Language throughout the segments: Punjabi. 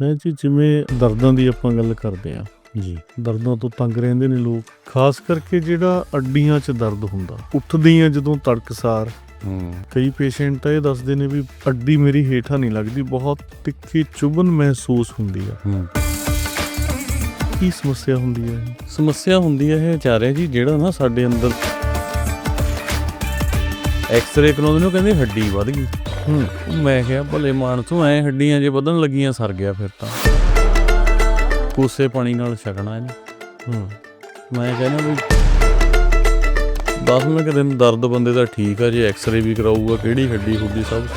ਮੈਂ ਜੀ ਜਿਵੇਂ ਦਰਦਾਂ ਦੀ ਆਪਾਂ ਗੱਲ ਕਰਦੇ ਆ ਜੀ। ਦਰਦਾਂ ਤੋਂ ਤੰਗ ਰਹਿੰਦੇ ਨੇ ਲੋਕ। ਖਾਸ ਕਰਕੇ ਜਿਹੜਾ ਅੱਡੀਆਂ 'ਚ ਦਰਦ ਹੁੰਦਾ। ਉੱਠਦੀਆਂ ਜਦੋਂ ਤੜਕਸਾਰ। ਹੂੰ। ਕਈ ਪੇਸ਼ੈਂਟ ਤਾਂ ਇਹ ਦੱਸਦੇ ਨੇ ਵੀ ਅੱਡੀ ਮੇਰੀ ਹੇਠਾਂ ਨਹੀਂ ਲੱਗਦੀ ਬਹੁਤ ਤਿੱਖੀ ਚੁਭਨ ਮਹਿਸੂਸ ਹੁੰਦੀ ਆ। ਹੂੰ। ਕੀ ਸਮੱਸਿਆ ਹੁੰਦੀ ਹੈ? ਸਮੱਸਿਆ ਹੁੰਦੀ ਹੈ ਇਹ ਆਚਾਰਿਆ ਜੀ ਜਿਹੜਾ ਨਾ ਸਾਡੇ ਅੰਦਰ ਐਕਸ-ਰੇ ਕਰਾਉਂਦੇ ਨੇ ਕਹਿੰਦੇ ਹੱਡੀ ਵੱਧ ਗਈ। ਹੂੰ। ਮੈਂ ਕਿਹਾ ਭਲੇ ਮਾਨਸੋਂ ਐ ਹੱਡੀਆਂ ਜੇ ਵਧਣ ਲੱਗੀਆਂ ਸਰ ਗਿਆ ਫਿਰ ਤਾਂ। ਕੋਸੇ ਪਾਣੀ ਨਾਲ ਛਕਣਾ ਇਹਨੂੰ। ਹੂੰ। ਮੈਂ ਕਹਿੰਦਾ ਵੀ 10 ਮਿੰਟ ਦਿਨ ਦਰਦ ਬੰਦੇ ਦਾ ਠੀਕ ਆ ਜੇ ਐਕਸ-ਰੇ ਵੀ ਕਰਾਊਗਾ ਕਿਹੜੀ ਹੱਡੀ ਹੁੱਡੀ ਸਭ ਕੁਝ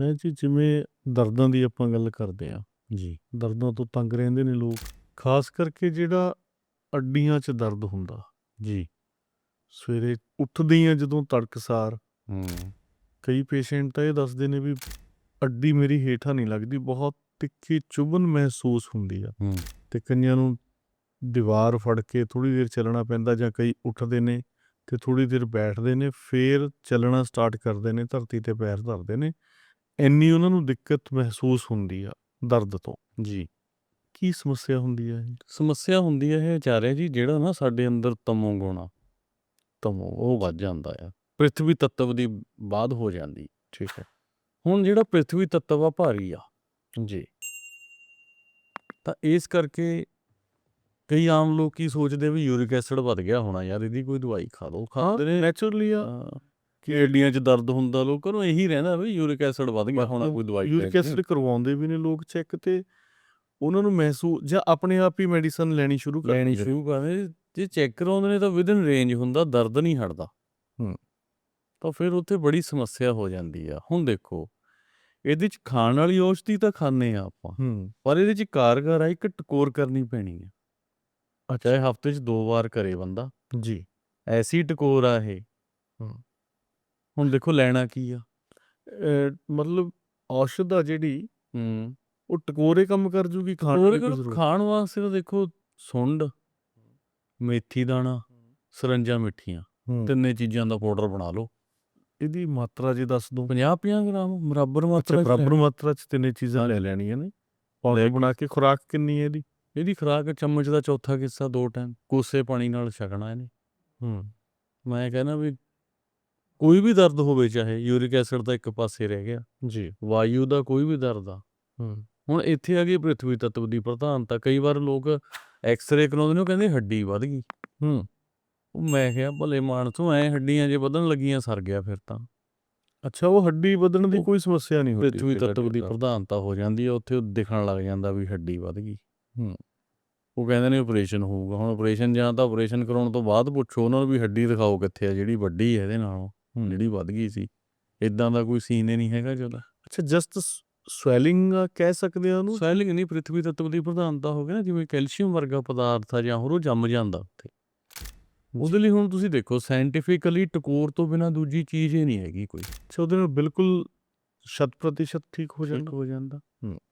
ਮੈਂ ਜੀ ਜਿਵੇਂ ਦਰਦਾਂ ਦੀ ਆਪਾਂ ਗੱਲ ਕਰਦੇ ਆ ਜੀ। ਦਰਦਾਂ ਤੋਂ ਤੰਗ ਰਹਿੰਦੇ ਨੇ ਲੋਕ ਖਾਸ ਕਰਕੇ ਜਿਹੜਾ ਅੱਡੀਆਂ 'ਚ ਦਰਦ ਹੁੰਦਾ। ਜੀ। ਸਵੇਰੇ ਉੱਠਦੀਆਂ ਜਦੋਂ ਤੜਕਸਾਰ। ਹੂੰ। ਕਈ ਪੇਸ਼ੈਂਟ ਤਾਂ ਇਹ ਦੱਸਦੇ ਨੇ ਵੀ ਅੱਡੀ ਮੇਰੀ ਹੇਠਾਂ ਨਹੀਂ ਲੱਗਦੀ ਬਹੁਤ ਤਿੱਖੀ ਚੁਭਨ ਮਹਿਸੂਸ ਹੁੰਦੀ ਆ। ਹੂੰ। ਤੇ ਕਈਆਂ ਨੂੰ ਦੀਵਾਰ ਫੜ ਕੇ ਥੋੜੀ ਦੇਰ ਚੱਲਣਾ ਪੈਂਦਾ ਜਾਂ ਕਈ ਉੱਠਦੇ ਨੇ ਤੇ ਥੋੜੀ ਦੇਰ ਬੈਠਦੇ ਨੇ ਫੇਰ ਚੱਲਣਾ ਸਟਾਰਟ ਕਰਦੇ ਨੇ ਧਰਤੀ ਤੇ ਪੈਰ ਧਰਦੇ ਨੇ। ਇੰਨੀ ਉਹਨਾਂ ਨੂੰ ਦਿੱਕਤ ਮਹਿਸੂਸ ਹੁੰਦੀ ਆ ਦਰਦ ਤੋਂ। ਜੀ। ਕੀ ਸਮੱਸਿਆ ਹੁੰਦੀ ਹੈ ਇਹ? ਸਮੱਸਿਆ ਹੁੰਦੀ ਹੈ ਇਹ ਆਚਾਰਿਆ ਜੀ ਜਿਹੜਾ ਨਾ ਸਾਡੇ ਅੰਦਰ ਤਮੋ ਗੁਣ ਆ ਤਮੋ ਉਹ ਵੱਧ ਜਾਂਦਾ ਆ। ਪ੍ਰਿਥਵੀ ਤੱਤਵ ਦੀ ਬਾਧ ਹੋ ਜਾਂਦੀ ਠੀਕ ਹੈ। ਹੁਣ ਜਿਹੜਾ ਪ੍ਰਿਥਵੀ ਤੱਤਵ ਆ ਭਾਰੀ ਆ। ਜੀ। ਤਾਂ ਇਸ ਕਰਕੇ ਕਈ ਆਮ ਲੋਕ ਕੀ ਸੋਚਦੇ ਵੀ ਯੂਰਿਕ ਐਸਿਡ ਵੱਧ ਗਿਆ ਹੋਣਾ ਯਾਰ ਇਹਦੀ ਕੋਈ ਦਵਾਈ ਖਾ ਲਓ ਖਾਂਦੇ ਨੇ। ਨੈਚੁਰਲੀ ਆ। ਕਿ ਏਡੀਆਂ 'ਚ ਦਰਦ ਹੁੰਦਾ ਲੋਕਾਂ ਨੂੰ ਇਹੀ ਰਹਿੰਦਾ ਵੀ ਯੂਰਿਕ ਐਸਿਡ ਵੱਧ ਗਿਆ ਹੋਣਾ ਕੋਈ ਦਵਾਈ ਯੂਰਿਕ। ਐਸਿਡ ਕਰਵਾਉਂਦੇ ਵੀ ਨੇ ਲੋਕ ਚੈੱਕ ਤੇ ਉਹਨਾਂ ਨੂੰ ਮਹਿਸੂਸ ਜਾਂ ਆਪਣੇ ਆਪ ਹੀ ਮੈਡੀਸਨ ਲੈਣੀ ਸ਼ੁਰੂ ਕਰ ਲੈਣੀ। ਸ਼ੁਰੂ ਕਰਦੇ ਜੇ ਚੈੱਕ ਕਰਾਉਂਦੇ ਨੇ ਤਾਂ ਵਿਦਨ ਰੇਂਜ ਹੁੰਦਾ ਦਰਦ ਨਹੀਂ ਹਟਦਾ। ਹੂੰ। ਤਾਂ ਫਿਰ ਉੱਥੇ ਬੜੀ ਸਮੱਸਿਆ ਹੋ ਜਾਂਦੀ ਆ। ਹੁਣ ਦੇਖੋ ਇਹਦੇ 'ਚ ਖਾਣ ਵਾਲੀ ਔਸ਼ਧੀ ਤਾਂ ਖਾਂਦੇ ਆ ਆਪਾਂ ਹੂੰ। ਪਰ ਇਹਦੇ 'ਚ ਕਾਰਗਰ ਆ ਇੱਕ ਟਕੋਰ ਕਰਨੀ ਪੈਣੀ ਆ। ਚਾਹੇ ਹਫ਼ਤੇ 'ਚ ਦੋ ਵਾਰ ਕਰੇ ਬੰਦਾ। ਜੀ। ਐਸੀ ਟਕੋਰ ਆ ਇਹ। ਹੂੰ। ਹੁਣ ਦੇਖੋ ਲੈਣਾ ਕੀ ਆ। ਮਤਲਬ ਔਸ਼ਧ ਆ ਜਿਹੜੀ ਹੂੰ। ਉਹ ਟਕੋਰੇ ਕੰਮ ਕਰ ਜੂਗੀ ਖਾਣ ਦੀ ਜ਼ਰੂਰਤ ਖਾਣ ਵਾਸਤੇ ਤਾਂ ਦੇਖੋ ਸੁੰਡ। ਮੇਥੀ ਦਾਣਾ ਸਰੰਜਾਂ ਮਿੱਠੀਆਂ। ਤਿੰਨੇ ਚੀਜ਼ਾਂ ਦਾ ਪਾਊਡਰ ਬਣਾ ਲਓ। ਇਹਦੀ ਮਾਤਰਾ ਜੇ ਦੱਸ ਦੋ। 50 50 ਗ੍ਰਾਮ ਬਰਾਬਰ ਮਾਤਰਾ ਬਰਾਬਰ ਮਾਤਰਾ ਚ ਤਿੰਨੇ ਚੀਜ਼ਾਂ ਲੈ ਲੈਣੀਆਂ ਨੇ। ਪਾਊਡਰ ਬਣਾ ਕੇ ਖੁਰਾਕ ਕਿੰਨੀ ਹੈ ਇਹਦੀ? ਇਹਦੀ ਖੁਰਾਕ ਚਮਚ ਦਾ ਚੌਥਾ ਹਿੱਸਾ ਦੋ ਟਾਈਮ ਕੋਸੇ ਪਾਣੀ ਨਾਲ ਛਕਣਾ ਇਹਨੇ। ਹੂੰ। ਮੈਂ ਕਹਿੰਦਾ ਵੀ ਕੋਈ ਵੀ ਦਰਦ ਹੋਵੇ ਚਾਹੇ ਯੂਰਿਕ ਐਸਿਡ ਤਾਂ ਇੱਕ ਪਾਸੇ ਰਹਿ ਗਿਆ। ਜੀ। ਵਾਯੂ ਦਾ ਕੋਈ ਵੀ ਦਰਦ ਆ। ਹੂੰ। ਹੁਣ ਇੱਥੇ ਆ ਗਈ ਪ੍ਰਿਥਵੀ ਤੱਤਵ ਦੀ ਪ੍ਰਧਾਨਤਾ। ਕਈ ਵਾਰ ਲੋਕ ਐਕਸ-ਰੇ ਕਰਾਉਂਦੇ ਨੇ ਉਹ ਕਹਿੰਦੇ ਹੱਡੀ ਵੱਧ ਗਈ। ਹੂੰ। ਉਹ ਮੈਂ ਕਿਹਾ ਭਲੇ ਮਾਨਸੋਂ ਐ ਹੱਡੀਆਂ ਜੇ ਵਧਣ ਲੱਗੀਆਂ ਸਰ ਗਿਆ ਫਿਰ ਤਾਂ। ਅੱਛਾ ਉਹ ਹੱਡੀ ਵਧਣ ਦੀ ਕੋਈ ਸਮੱਸਿਆ ਨਹੀਂ ਹੁੰਦੀ। ਪ੍ਰਿਥਵੀ ਤੱਤਵ ਦੀ। ਪ੍ਰਧਾਨਤਾ ਹੋ ਜਾਂਦੀ ਹੈ ਉੱਥੇ ਉਹ ਦਿਖਣ ਲੱਗ ਜਾਂਦਾ ਵੀ ਹੱਡੀ ਵੱਧ ਗਈ। ਹੂੰ। ਉਹ ਕਹਿੰਦੇ ਨੇ ਆਪਰੇਸ਼ਨ ਹੋਊਗਾ। ਹੁਣ ਆਪਰੇਸ਼ਨ ਜਾਂ ਤਾਂ ਆਪਰੇਸ਼ਨ ਕਰਾਉਣ ਤੋਂ ਬਾਅਦ ਪੁੱਛੋ ਉਹਨਾਂ ਨੂੰ ਵੀ ਹੱਡੀ ਦਿਖਾਓ ਕਿੱਥੇ ਆ ਜਿਹੜੀ ਵੱਡੀ ਹੈ ਇਹਦੇ ਨਾਲੋਂ। ਜਿਹੜੀ ਵੱਧ ਗਈ ਸੀ। ਇਦਾਂ ਦਾ ਕੋਈ ਸੀਨ ਹੀ ਨਹੀਂ ਹੈਗਾ ਜਿਹਦਾ ਅੱਛਾ ਜਸਟ ਸਵੈਲਿੰਗ ਕਹਿ ਸਕਦੇ ਆ ਉਹਨੂੰ? ਸਵੈਲਿੰਗ ਨਹੀਂ ਪ੍ਰਿਥਵੀ ਤੱਤਵ ਦੀ ਪ੍ਰਧਾਨਤਾ ਹੋ ਗਈ ਨਾ ਜਿਵੇਂ ਕੈਲਸ਼ੀਅਮ ਵਰਗਾ ਪਦਾਰਥ ਆ ਜਾਂ ਹੋਰ ਉਹ ਜੰਮ ਜਾਂਦਾ ਉੱਥੇ। ਉਹਦੇ ਲਈ ਹੁਣ ਤੁਸੀਂ ਦੇਖੋ ਸਾਇੰਟੀਫਿਕਲੀ ਟਕੋਰ ਤੋਂ ਬਿਨਾ ਦੂਜੀ ਚੀਜ਼ ਹੀ ਨਹੀਂ ਹੈਗੀ ਕੋਈ। ਅੱਛਾ ਉਹਦੇ ਨਾਲ ਬਿਲਕੁਲ ਸ਼ਤ ਪ੍ਰਤੀਸ਼ਤ ਠੀਕ ਹੋ ਜਾਂਦਾ ਹੋ। ਜਾਂਦਾ।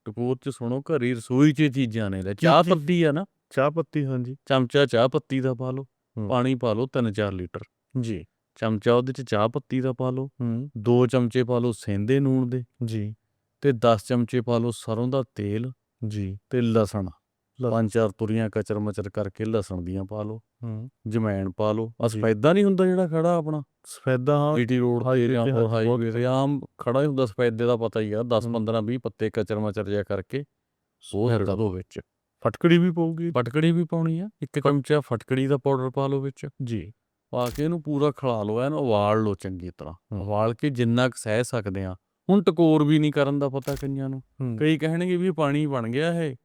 ਟਕੋਰ ਚ ਸੁਣੋ ਘਰੀ ਰਸੋਈ ਚ ਚੀਜ਼ਾਂ ਨੇ ਲੈ ਚਾਹ ਪੱਤੀ ਆ ਨਾ। ਚਾਹ ਪੱਤੀ ਹਾਂਜੀ। ਚਮਚਾ ਚਾਹ ਪੱਤੀ ਦਾ ਪਾ ਲਓ। ਪਾਣੀ ਪਾ ਲਓ 3-4 ਲੀਟਰ। ਜੀ। ਚਮਚਾ ਉਹਦੇ ਚ ਚਾਹ ਪੱਤੀ ਦਾ ਪਾ ਲਓ ਦੋ ਚਮਚੇ ਪਾ ਲਓ ਸੇਂਦੇ ਨੂਣ ਦੇ। ਜੀ। ਤੇ 10 ਚਮਚੇ ਪਾ ਲਓ ਸਰੋਂ ਦਾ ਤੇਲ। ਜੀ। ਤੇ ਲਸਣ। ਪੰਜ ਚਾਰ ਤੁਰੀਆਂ ਕਚਰ ਮਚਰ ਕਰਕੇ ਲਸਣ ਦੀਆਂ ਪਾ ਲਓ। ਹੂੰ। ਜਮੈਣ ਪਾ ਲਓ। ਅਸਪੈਦਾ ਨਹੀਂ ਹੁੰਦਾ ਜਿਹੜਾ ਖੜਾ ਆਪਣਾ? ਸਫੈਦਾ ਹਾਂ। ਪੀਟੀ ਰੋਡ ਹਾਈਵੇ ਤੇ ਹਾਈਵੇ ਆਮ ਖੜਾ ਹੀ ਹੁੰਦਾ ਸਪੈਦੇ ਦਾ ਪਤਾ ਹੀ ਆ। 10 ਹੂੰ। 15 20 ਪੱਤੇ ਕਚਰ ਮਚਰ ਜਿਹਾ ਕਰਕੇ ਸਫੈਦਾ। ਹਿਰਦਾ ਦੋ ਵਿੱਚ। ਫਟਕੜੀ ਵੀ ਪਊਗੀ। ਫਟਕੜੀ ਵੀ ਪਾਉਣੀ ਆ। ਇੱਕ ਚਮਚਾ ਫਟਕੜੀ ਦਾ ਪਾਊਡਰ ਪਾ ਲਓ ਵਿੱਚ। ਜੀ। ਪਾ ਕੇ ਇਹਨੂੰ ਪੂਰਾ ਖਿਲਾ ਲਓ। ਐਨ ਉਬਾਲ ਲਓ ਚੰਗੀ ਤਰ੍ਹਾਂ। ਉਬਾਲ ਕੇ ਜਿੰਨਾ ਕੁ ਸਹਿ ਸਕਦੇ ਆ ਹੁਣ ਟਕੋਰ ਵੀ ਨਹੀਂ ਕਰਨ ਦਾ ਪਤਾ ਕਈਆਂ ਨੂੰ। ਹੂੰ। ਕਈ ਕਹਿਣਗੇ ਵੀ ਪਾਣੀ ਬਣ ਗਿਆ ਇਹ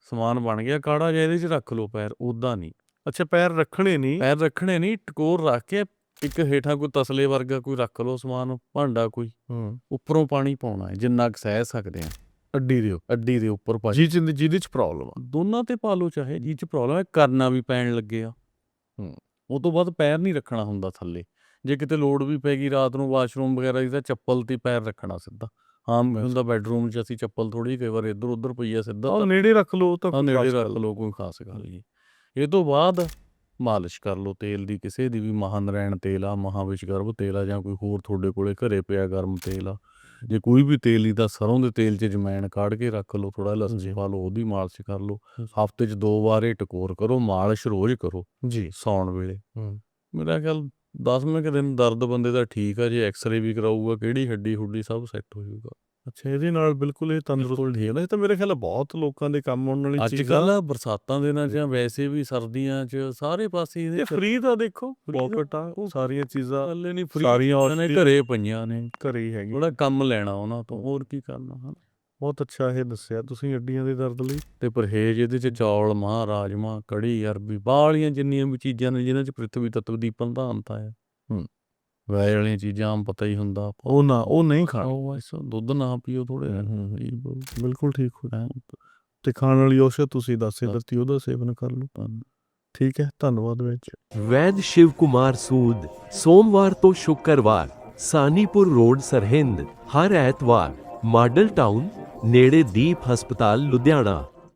ਸਮਾਨ ਬਣ ਗਿਆ ਕਾੜਾ ਜਿਹਾ ਇਹਦੇ 'ਚ ਰੱਖ ਲਓ ਪੈਰ ਉਦਾਂ ਨਹੀਂ। ਅੱਛਾ ਪੈਰ ਰੱਖਣੇ ਨਹੀਂ? ਪੈਰ ਰੱਖਣੇ ਨਹੀਂ ਟਕੋਰ ਰੱਖ ਕੇ ਇੱਕ ਹੇਠਾਂ ਕੋਈ ਤਸਲੇ ਵਰਗਾ ਕੋਈ ਰੱਖ ਲਓ ਸਮਾਨ ਭਾਂਡਾ ਕੋਈ। ਹੂੰ। ਉੱਪਰੋਂ ਪਾਣੀ ਪਾਉਣਾ ਹੈ ਜਿੰਨਾ ਕੁ ਸਹਿ ਸਕਦੇ ਆ ਅੱਡੀ ਦਿਓ ਅੱਡੀ ਦੇ ਉੱਪਰ ਪਾ ਜੀ ਜਿੰਦ ਜਿਹਦੇ ਚ ਪ੍ਰੋਬਲਮ ਆ। ਦੋਨਾਂ ਤੇ ਪਾ ਲਓ ਚਾਹੇ ਜੀ ਚ ਪ੍ਰੋਬਲਮ ਹੈ ਕਰਨਾ ਵੀ ਪੈਣ ਲੱਗੇ ਆ। ਹੂੰ। ਉਹ ਤੋਂ ਬਾਅਦ ਪੈਰ ਨਹੀਂ ਰੱਖਣਾ ਹੁੰਦਾ ਥੱਲੇ। ਜੇ ਕਿਤੇ ਲੋੜ ਵੀ ਪੈ ਗਈ ਰਾਤ ਨੂੰ ਵਾਸ਼ਰੂਮ ਵਗੈਰਾ ਦੀ ਤਾਂ ਚੱਪਲ ਤੇ ਪੈਰ ਰੱਖਣਾ ਸਿੱਧਾ। ਹਾਂ ਹੁੰਦਾ ਬੈਡਰੂਮ 'ਚ ਅਸੀਂ ਚੱਪਲ ਥੋੜੀ ਕਈ ਵਾਰ ਇੱਧਰ ਉੱਧਰ ਪਈ ਆ ਸਿੱਧਾ। ਉਹ ਨੇੜੇ ਰੱਖ ਲਓ ਤਾਂ ਨੇੜੇ ਰੱਖ ਲਓ ਕੋਈ ਖਾਸ ਗੱਲ ਨਹੀਂ ਇਹ ਤੋਂ ਬਾਅਦ ਮਾਲਿਸ਼ ਕਰ ਲਓ ਤੇਲ ਦੀ ਕਿਸੇ ਦੀ ਵੀ ਮਹਾਨਰੈਣ ਤੇਲ ਆ ਮਹਾਵਿਸ਼ਗਰਭ ਤੇਲ ਆ ਜਾਂ ਕੋਈ ਹੋਰ ਤੁਹਾਡੇ ਕੋਲੇ ਘਰੇ ਪਿਆ ਗਰਮ ਤੇਲ ਆ। ਜੇ ਕੋਈ ਵੀ ਤੇਲ ਨਹੀਂ ਤਾਂ ਸਰੋਂ ਦੇ ਤੇਲ 'ਚ ਜਮੈਣ ਕਾੜ ਕੇ ਰੱਖ ਲਓ ਥੋੜਾ ਜੀ। ਲੱਸੀ ਪਾ ਲਓ ਉਹਦੀ ਮਾਲਿਸ਼ ਕਰ ਲਓ। ਜੀ। ਹਫ਼ਤੇ 'ਚ ਦੋ ਵਾਰ ਇਹ ਟਕੋਰ ਕਰੋ ਮਾਲਿਸ਼ ਰੋਜ਼ ਕਰੋ। ਜੀ। ਸੌਣ ਵੇਲੇ। ਹੂੰ। ਮੇਰਾ ਖਿਆਲ 10ਵੇਂ ਕੁ ਦਿਨ ਦਰਦ ਬੰਦੇ ਦਾ ਠੀਕ ਆ ਜੇ ਐਕਸ-ਰੇ ਵੀ ਕਰਾਊਗਾ ਕਿਹੜੀ ਹੱਡੀ ਹੁੱਡੀ ਸਭ ਸੈੱਟ ਹੋ ਜਾਊਗਾ। ਅੱਛਾ ਇਹਦੇ ਨਾਲ ਬਿਲਕੁਲ ਇਹ ਤੰਦਰੁਸਤ ਠੀਕ। ਹੈ ਨਾ ਇਹ ਤਾਂ ਮੇਰੇ ਖਿਆਲ ਬਹੁਤ ਲੋਕਾਂ ਦੇ ਕੰਮ ਆਉਣ ਵਾਲੀ ਅੱਜ ਚੀਜ਼ ਆ। ਕੱਲ ਬਰਸਾਤਾਂ ਦੇ ਨਾਲ ਜਾਂ ਵੈਸੇ ਵੀ ਸਰਦੀਆਂ 'ਚ ਸਾਰੇ ਪਾਸੇ ਇਹਦੇ ਇਹ ਫ੍ਰੀ ਦਾ ਦੇਖੋ ਦਾ। ਪੋਕਟ ਆ ਉਹ ਸਾਰੀਆਂ ਚੀਜ਼ਾਂ ਹੱਲੇ ਨਹੀਂ ਫ੍ਰੀ ਸਾਰੀਆਂ ਔਸ਼ਧੀ ਘਰੇ ਪਈਆਂ ਨੇ। ਘਰੇ ਹੀ ਹੈਗੀ ਥੋੜਾ ਕੰਮ ਲੈਣਾ ਉਹਨਾਂ ਤੋਂ ਹੋਰ ਕੀ ਕਰਨਾ ਹਨ। ਬਹੁਤ ਅੱਛਾ ਇਹ ਦੱਸਿਆ ਤੁਸੀਂ ਅੱਡੀਆਂ ਦੇ ਦਰਦ ਲਈ। ਤੇ ਪਰਹੇਜ ਇਹਦੇ 'ਚ ਚੌਲ ਮਾਂ ਰਾਜਮਾ ਕੜੀ ਅਰਬੀ ਬਾਹਲੀਆਂ ਜਿੰਨੀਆਂ ਵੀ ਚੀਜ਼ਾਂ ਨੇ ਜਿਨ੍ਹਾਂ 'ਚ ਪ੍ਰਿਥਵੀ ਤੱਤਵ ਦੀ ਪ੍ਰਧਾਨਤਾ ਹੈ ਹੂੰ। ਵੈਜ ਵਾਲੀਆਂ ਚੀਜ਼ਾਂ ਆਮ ਪਤਾ ਹੀ ਹੁੰਦਾ। ਉਹ ਨਾ ਉਹ ਨਹੀਂ ਖਾਣਾ। ਉਹ ਐਸਾ ਦੁੱਧ ਨਾ ਪੀਓ ਥੋੜੇ ਬਿਲਕੁਲ ਠੀਕ ਹੋ ਤੇ ਖਾਣ ਵਾਲੀ ਔਸ਼ਧ ਤੁਸੀਂ ਦੱਸੇ ਦੱਸ। ਦਿੱਤੀ ਉਹਦਾ ਸੇਵਨ ਕਰ ਲਓ। ਠੀਕ ਹੈ ਧੰਨਵਾਦ ਵਿੱਚ। ਵੈਦ ਸ਼ਿਵ ਕੁਮਾਰ ਸੂਦ ਸੋਮਵਾਰ ਤੋਂ ਸ਼ੁੱਕਰਵਾਰ ਸਾਨੀਪੁਰ ਰੋਡ ਸਰਹਿੰਦ ਹਰ ਐਤਵਾਰ ਮਾਡਲ ਟਾਊਨ ਨੇੜੇ ਦੀਪ ਹਸਪਤਾਲ ਲੁਧਿਆਣਾ।